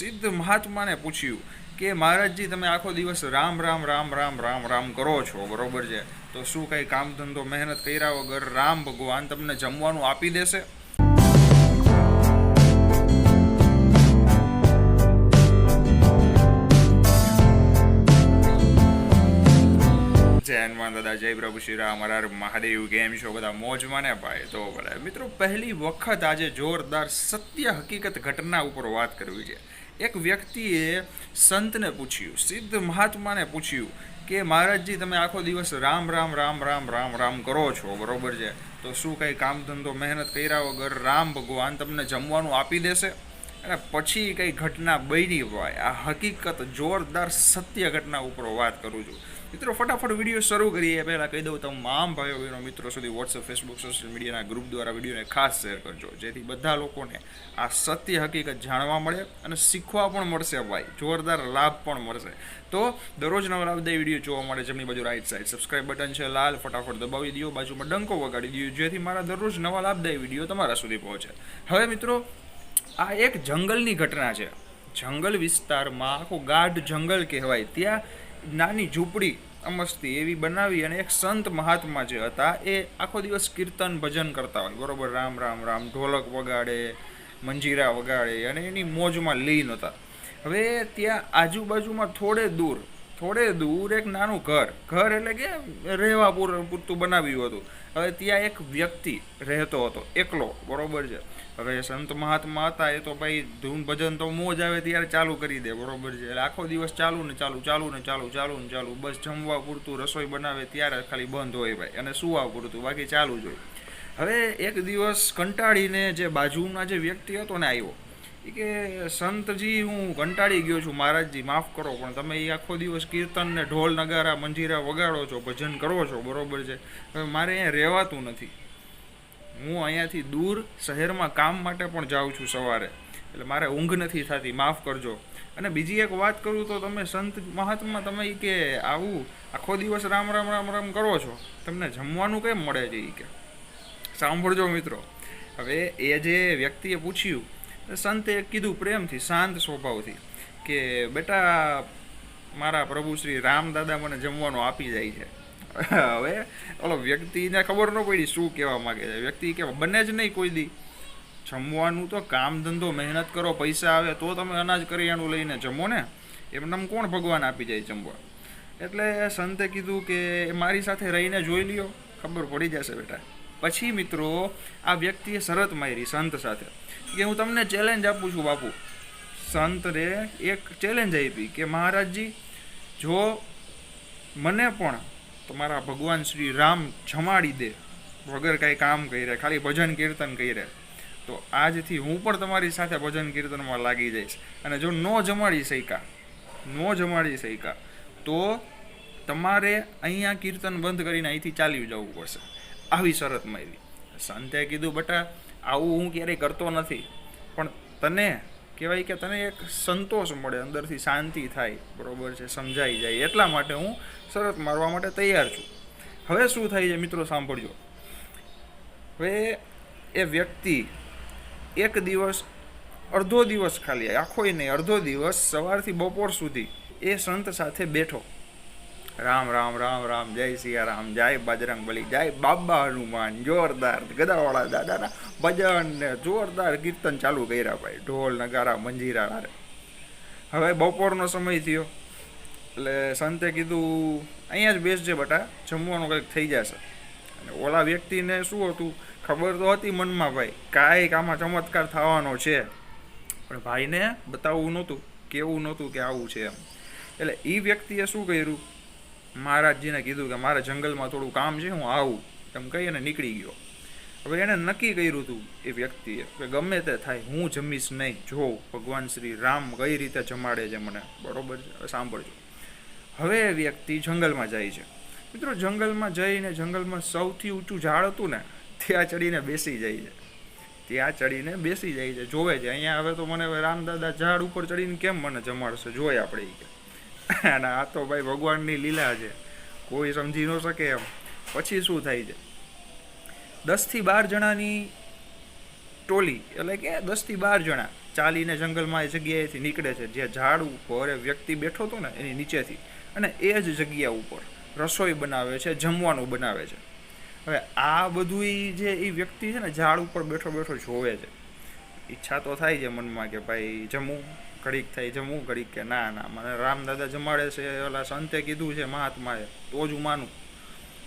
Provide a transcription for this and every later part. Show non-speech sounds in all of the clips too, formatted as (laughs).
સિદ્ધ મહાત્માને પૂછ્યું કે, મહારાજજી, તમે આખો દિવસ રામ રામ રામ રામ રામ રામ કરો છો, બરોબર છે? તો શું કંઈ કામ ધંધો મહેનત કર્યા વગર રામ ભગવાન તમને જમવાનું આપી દેશે? જય હનુમાન દાદા, જય પ્રભુ શ્રી રામ, હર હર મહાદેવ, કેમ છો? બધા મોજમાં ને ભાઈ? તો ભલે મિત્રો, પહેલી વખત આજે જોરદાર સત્ય હકીકત ઘટના ઉપર વાત કરવી છે. એક વ્યક્તિએ સંતને પૂછ્યું, સિદ્ધ મહાત્માને પૂછ્યું કે, મહારાજજી, તમે આખો દિવસ રામ રામ રામ રામ રામ રામ કરો છો, બરોબર છે? તો શું કંઈ કામ ધંધો મહેનત કર્યા વગર રામ ભગવાન તમને જમવાનું આપી દેશે? અને પછી કંઈ ઘટના બની હોય, આ હકીકત જોરદાર સત્ય ઘટના ઉપર વાત કરું છું. મિત્રો, ફટાફટ વીડિયો શરૂ કરીએ. પહેલાં કહી દઉં તમામ ભાઈઓ બહેનો મિત્રો સુધી વોટ્સઅપ ફેસબુક સોશિયલ મીડિયાના ગ્રુપ દ્વારા વિડીયોને ખાસ શેર કરજો. જેથી બધા લોકોને આ સત્ય હકીકત જાણવા મળે અને શીખવા પણ મળશે ભાઈ. જોરદાર લાભ પણ મળશે. તો દરરોજ નવા લાભદાયી વીડિયો જોવા મળે જમણી બાજુ રાઈટ સાઈડ સબસ્ક્રાઇબ બટન છે, લાલ ફટાફટ દબાવી દો. બાજુમાં ડંકો વગાડી દો, જેથી મારા દરરોજ નવા લાભદાયી વીડિયો તમારા સુધી પહોંચે. હવે મિત્રો, આ એક જંગલની ઘટના છે. જંગલ વિસ્તારમાં આખું ગાઢ જંગલ કહેવાય. ત્યાં નાની ઝૂંપડી અમસ્તી એવી બનાવી અને એક સંત મહાત્મા જે હતા એ આખો દિવસ કીર્તન ભજન કરતા હોય. બરોબર, રામ રામ રામ, ઢોલક વગાડે, મંજીરા વગાડે અને એની મોજમાં લીન હતા. હવે ત્યાં આજુબાજુમાં થોડે દૂર થોડે દૂર એક નાનું ઘર. ઘર એટલે કે રહેવા પૂર, પૂરતું બનાવ્યું હતું. હવે ત્યાં એક વ્યક્તિ રહેતો હતો. એકલો, બરોબર છે. હવે સંત મહાત્મા હતા, એ તો ભાઈ ધૂન ભજન તો મોજ આવે ત્યારે ચાલુ કરી દે, બરોબર છે. એટલે આખો દિવસ ચાલુ ને ચાલુ ચાલુ ને ચાલુ ચાલુ ને ચાલુ. બસ જમવા પૂરતું, રસોઈ બનાવે ત્યારે ખાલી બંધ હોય ભાઈ. અને સુવા પૂરતું, બાકી ચાલુ જ હોય. હવે એક દિવસ કંટાળીને જે બાજુના જે વ્યક્તિ હતો ને આવ્યો એ કે સંતજી, હું કંટાળી ગયો છું. મહારાજજી, માફ કરો, પણ તમે એ આખો દિવસ કીર્તન ને ઢોલ, નગારા, મંજીરા વગાડો છો, ભજન કરો છો, બરોબર છે. મારે અહીંયા રહેવાતું નથી. હું અહીંયાથી દૂર શહેરમાં કામ માટે પણ જાઉં છું સવારે. એટલે મારે ઊંઘ નથી થતી, માફ કરજો. અને બીજી એક વાત કરું તો તમે સંત મહાત્મા, તમે કે આવું આખો દિવસ રામ રામ રામ રામ કરો છો? તમને જમવાનું કેમ મળે છે એ કે? સાંભળજો મિત્રો. હવે એ જે વ્યક્તિએ પૂછ્યું સંતે કીધું પ્રેમથી, શાંત સ્વભાવથી કે, બેટા, મારા પ્રભુ શ્રી રામદાદા મને જમવાનું આપી જાય છે. (laughs) હવે, ઓલો વ્યક્તિને ખબર ન પડી શું કહેવા માંગે છે. વ્યક્તિ કહેવા, બને જ નહીં કોઈ દી. જમવાનું તો કામ ધંધો, મહેનત કરો, પૈસા આવે તો તમે અનાજ કરિયાણું લઈને જમો ને. એમને કોણ ભગવાન આપી જાય જમવા? એટલે સંતે કીધું કે મારી સાથે રહીને જોઈ લ્યો. ખબર પડી જશે બેટા. પછી મિત્રો, આ વ્યક્તિએ શરત મારી સંત સાથે કે હું તમને ચેલેન્જ આપું છું બાપુ. સંતને એક ચેલેન્જ આપી કે મહારાજજી, જો મને પણ તમારા ભગવાન શ્રી રામ જમાડી દે, વગર કાંઈ કામ કરે ખાલી ભજન કીર્તન કરે તો આજથી હું પણ તમારી સાથે ભજન કીર્તનમાં લાગી જઈશ. અને જો ન જમાડી શક્યા, ન જમાડી શક્યા, તો તમારે અહીંયા કીર્તન બંધ કરીને અહીંથી ચાલી જવું પડશે. આવી શરત આવી સંતે કીધું, બટા, આવું હું ક્યારેય કરતો નથી. પણ તને કહેવાય કે તને એક સંતોષ મળે, અંદરથી શાંતિ થાય. બરોબર છે, સમજાઈ જાય. એટલા માટે હું શરત મારવા માટે તૈયાર છું. હવે શું થાય છે મિત્રો, સાંભળજો. હવે એ વ્યક્તિ એક દિવસ, અડધો દિવસ ખાલી આખોય નહીં, અડધો દિવસ સવારથી બપોર સુધી એ સંત સાથે બેઠો. રામ રામ રામ રામ, જય સિયારામ, જય બજરંગ બલી, જય બાબા હનુમાન, જોરદાર ગદાવાળા દાદાના ભજન ને જોરદાર કીર્તન ચાલુ કર્યા ભાઈ. ઢોલ, નગારા, મંજીરા, હારે. હવે બપોરનો સમય થયો. એટલે સંતે કીધું, અહીંયા જ બેસજે બટા, જમવાનું કંઈક થઈ જશે. અને ઓલા વ્યક્તિને શું હતું? ખબર તો હતી મનમાં ભાઈ, કાંઈક આમાં ચમત્કાર થવાનો છે. પણ ભાઈને બતાવવું નહોતું કેવું નહોતું કે આવું છે એમ. એટલે એ વ્યક્તિએ શું કર્યું? મહારાજજીને કીધું કે મારે જંગલમાં થોડું કામ છે, હું આવું. એમ કહી અને નીકળી ગયો. હવે એણે નક્કી કર્યું હતું એ વ્યક્તિએ કે ગમે તે થાય, હું જમીશ નહીં. જો ભગવાન શ્રી રામ કઈ રીતે જમાડે છે મને, બરોબર સાંભળજો. હવે એ વ્યક્તિ જંગલમાં જાય છે. મિત્રો, જંગલમાં જઈને જંગલમાં સૌથી ઊંચું ઝાડ હતું ને, ત્યાં ચડીને બેસી જાય છે. ત્યાં ચડીને બેસી જાય છે. જોવે છે, અહીંયા હવે તો મને રામદાદા ઝાડ ઉપર ચડીને કેમ મને જમાડશે? જોઈએ આપણે એ કે. અને આ તો ભાઈ ભગવાનની લીલા છે. કોઈ સમજી ન શકે એમ. પછી શું થાય છે? દસથી બાર જણાની ટોલી, એટલે કે દસથી બાર જણા ચાલીને જંગલમાં એ જગ્યાએથી નીકળે છે. જે ઝાડ ઉપર એ વ્યક્તિ બેઠો હતો ને, એની નીચેથી. અને એ જ જગ્યા ઉપર રસોઈ બનાવે છે, જમવાનું બનાવે છે. હવે આ બધું જે એ વ્યક્તિ છે ને, ઝાડ ઉપર બેઠો બેઠો જોવે છે. ઈચ્છા તો થાય છે મનમાં કે ભાઈ જમવું ઘડીક થાય જમવું ઘડીક કે ના ના, મને રામદાદા જમાડે છે, ઓલા સંતે કીધું છે મહાત્માએ, તો જ હું માનું.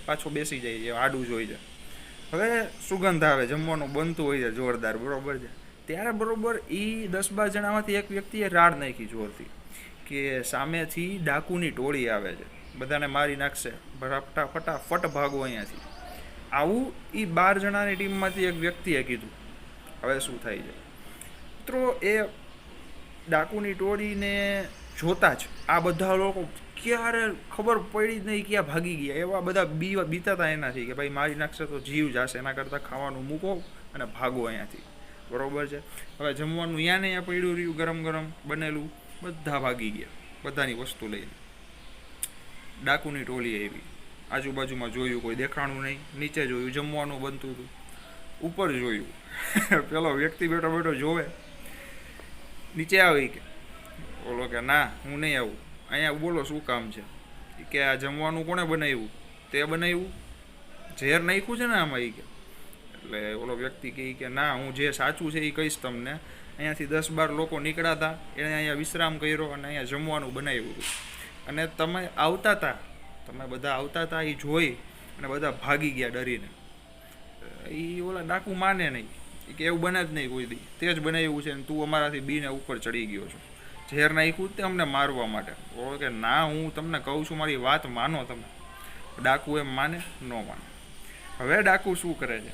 પાછો બેસી જાય છે, આડું જોઈ છે. હવે સુગંધ આવે, જમવાનું બનતું હોય છે, જોરદાર, બરોબર છે. ત્યારે બરોબર એ દસ બાર જણામાંથી એક વ્યક્તિએ રાડ નાખી જોરથી કે સામેથી ડાકુની ટોળી આવે છે. બધાને મારી નાખશે. ફટા ફટાફટ ભાગો અહીંયાથી. આવું એ બાર જણાની ટીમમાંથી એક વ્યક્તિએ કીધું. હવે શું થાય છે? મિત્રો, એ ડાકુની ટોળીને જોતા જ આ બધા લોકો ક્યારે ખબર પડી જ નહીં ક્યાં ભાગી ગયા. એવા બધા બી બીતા હતા એનાથી કે ભાઈ મારી નાખશે તો જીવ જશે, એના કરતાં ખાવાનું મૂકો અને ભાગો અહીંયાથી. બરોબર છે? હવે જમવાનું ત્યાં ને પડ્યું રહ્યું ગરમ ગરમ બનેલું, બધા ભાગી ગયા, બધાની વસ્તુ લઈને. ડાકુની ટોળી આવી. આજુબાજુમાં જોયું કોઈ દેખાણું નહીં, નીચે જોયું જમવાનું બનતું હતું, ઉપર જોયું. (laughs) પેલો વ્યક્તિ બેઠો બેઠો જોવે નીચે આવી કે? બોલો કે, ના, હું નહીં આવું. અહીંયા બોલો શું કામ છે? કે, આ જમવાનું કોણે બનાવ્યું? તે બનાવ્યું. ઝેર નાખ્યું છે ને આમાં? એ કે. એટલે ઓલો વ્યક્તિ કહે કે, ના, હું જે સાચું છે એ કહીશ તમને. અહીંયાથી દસ બાર લોકો નીકળ્યા હતા એણે અહીંયા વિશ્રામ કર્યો અને અહીંયા જમવાનું બનાવ્યું હતું. અને તમે આવતા હતા તમે બધા આવતા હતા એ જોઈ અને બધા ભાગી ગયા ડરીને. એ ઓલા ડાકુ માને નહીં. કે એવું બને જ નહીં કોઈ દી. તે જ બનાવ્યું છે ને તું અમારાથી બીને ઉપર ચડી ગયો છો. ઝેર નાખ્યું તે અમને મારવા માટે. કે ના, હું તમને કહું છું, મારી વાત માનો તમે. ડાકુ એમ માને, ન માને. હવે ડાકુ શું કરે છે?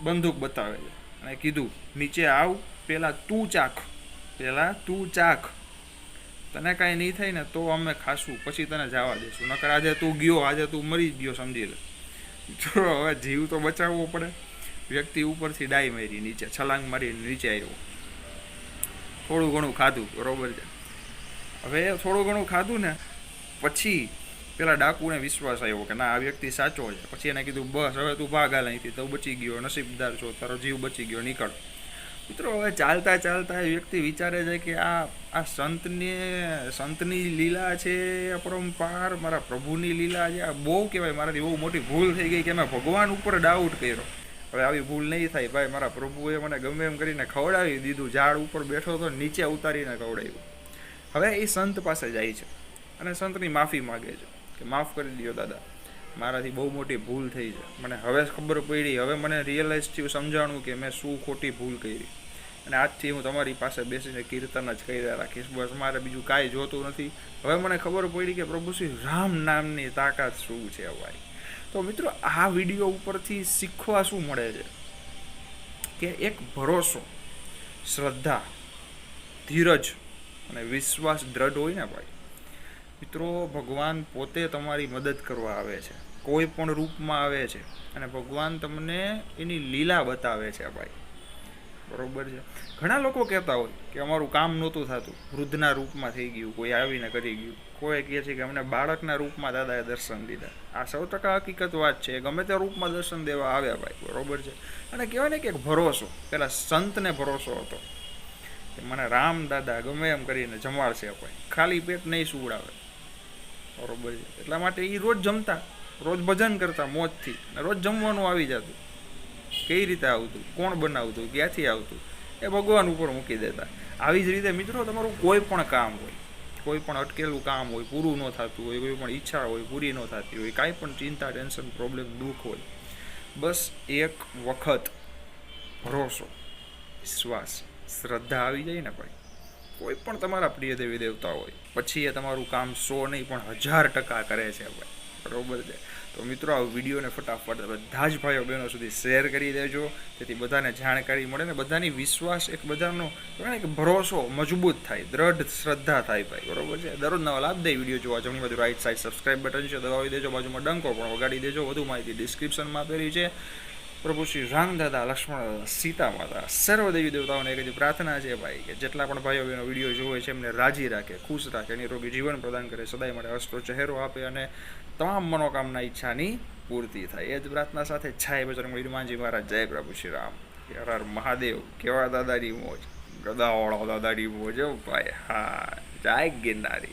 બંદૂક બતાવે છે. અને કીધું, નીચે આવ, પેલા તું ચાખ. પેલા તું ચાખ. તને કાંઈ નહીં થાય ને તો અમે ખાશું, પછી તને જવા દઈશું નકર આજે તું ગયો, આજે તું મરી ગયો, સમજી લે. જો હવે જીવ તો બચાવવો પડે. વ્યક્તિ ઉપરથી ડાઈ મારી, નીચે, છલાંગ મારી નીચે આવ્યો. થોડું ઘણું ખાધું, બરોબર છે. હવે થોડું ઘણું ખાધું ને, પછી પેલા ડાકુને વિશ્વાસ આવ્યો કે ના, આ વ્યક્તિ સાચો છે. પછી એને કીધું, બસ, હવે તું ભાગ હાલ અહીંથી, તો બચી ગયો, નસીબદાર છો, તારો જીવ બચી ગયો, નીકળ. મિત્રો, હવે ચાલતા ચાલતા એ વ્યક્તિ વિચારે છે કે આ આ સંતને, સંતની લીલા છે, અપરંપાર, મારા પ્રભુની લીલા છે, આ બહુ કહેવાય, મારાથી બહુ મોટી ભૂલ થઈ ગઈ કે મેં ભગવાન ઉપર ડાઉટ કર્યો. હવે આવી ભૂલ નહીં થાય. ભાઈ, મારા પ્રભુએ મને ગમે એમ કરીને ખવડાવી દીધું. ઝાડ ઉપર બેઠો તો નીચે ઉતારીને ખવડાવ્યું. હવે એ સંત પાસે જાય છે અને સંતની માફી માગે છે કે માફ કરી દો દાદા. મારાથી બહુ મોટી ભૂલ થઈ છે. મને હવે ખબર પડી. હવે મને રિયલાઇઝ થયું, સમજાણું કે મેં શું ખોટી ભૂલ કરી. અને આજથી હું તમારી પાસે બેસીને કીર્તન જ કર્યા રાખીશ. બસ મારે બીજું કાંઈ જોતું નથી. હવે મને ખબર પડી કે પ્રભુ શ્રી રામ નામની તાકાત શું છે ભાઈ તો મિત્રો, આ વીડિયો ઉપરથી શીખવા શું મળે છે? કે એક ભરોસો, શ્રદ્ધા, ધીરજ અને વિશ્વાસ દ્રઢ હોય ને ભાઈ? મિત્રો, ભગવાન પોતે તમારી મદદ કરવા આવે છે. કોઈ પણ રૂપમાં આવે છે. અને ભગવાન તમને એની લીલા બતાવે છે, ભાઈ. બરોબર છે. ઘણા લોકો કહેતા હોય કે અમારું કામ નહોતું થતું. વૃદ્ધના રૂપમાં થઈ ગયું, કોઈ આવીને કરી ગયું. કોઈ કહે છે કે અમને બાળકના રૂપમાં દાદાએ દર્શન દીધા. આ સૌ ટકા હકીકત વાત છે. ગમે તે રૂપમાં દર્શન દેવા આવ્યા ભાઈ, બરોબર છે. અને કહેવાય ને કે ભરોસો, પેલા સંતને ભરોસો હતો. કે મને રામ દાદા ગમે એમ કરીને જમાડશે કોઈ. ખાલી પેટ નહીં સુવડાવે. બરોબર છે. એટલા માટે એ રોજ જમતા, રોજ ભજન કરતા મોજથી. રોજ જમવાનું આવી જતું. કઈ રીતે આવતું, કોણ બનાવતું, ક્યાંથી આવતું, એ ભગવાન ઉપર મૂકી દેતા. આવી જ રીતે મિત્રો તમારું કોઈ પણ કામ હોય, કોઈ પણ અટકેલું કામ હોય, પૂરું ન થતું હોય, કોઈ પણ ઈચ્છા હોય, પૂરી ન થતી હોય, કાંઈ પણ ચિંતા, ટેન્શન, પ્રોબ્લેમ, દુઃખ હોય, બસ એક વખત ભરોસો, વિશ્વાસ, શ્રદ્ધા આવી જાય ને ભાઈ. કોઈ પણ તમારા પ્રિય દેવી દેવતા હોય, પછી એ તમારું કામ સો નહીં પણ હજાર ટકા કરે છે ભાઈ. બરોબર છે. તો મિત્રો, આ વિડીયોને ફટાફટ બધા જ ભાઈઓ બહેનો સુધી શેર કરી દેજો. તેથી બધાને જાણકારી મળે ને બધાની વિશ્વાસ એક બધાનો કહેવાય કે ભરોસો મજબૂત થાય, દ્રઢ શ્રદ્ધા થાય ભાઈ, બરોબર છે? દરરોજ નવા લાભ દે વીડિયો જોવા જમણી બાજુ રાઈટ સાઈડ સબસ્ક્રાઇબ બટન છે, દબાવી દેજો, બાજુમાં ડંકો પણ વગાડી દેજો. વધુ માહિતી ડિસ્ક્રિપ્શનમાં આપેલી છે. પ્રભુ શ્રી રામ દાદા લક્ષ્મણ સીતા માતા સર્વ દેવી દેવતાઓને એક જ પ્રાર્થના છે ભાઈ, કે જેટલા પણ ભાઈઓ એનો વીડિયો જોવે છે, એમને રાજી રાખે, ખુશ રાખે, નિરોગી જીવન પ્રદાન કરે, સદાય માટે હસતો ચહેરો આપે અને તમામ મનોકામના, ઈચ્છાની પૂર્તિ થાય. એ જ પ્રાર્થના સાથે છાય બજરંગ હનુમાનજી મહારાજ, જય પ્રભુ શ્રી રામ. હર મહાદેવ. કેવા દાદાની મોજ. ગદાવાળો દાદાની મોજ ભાઈ. હા, જાય ગિરનારી.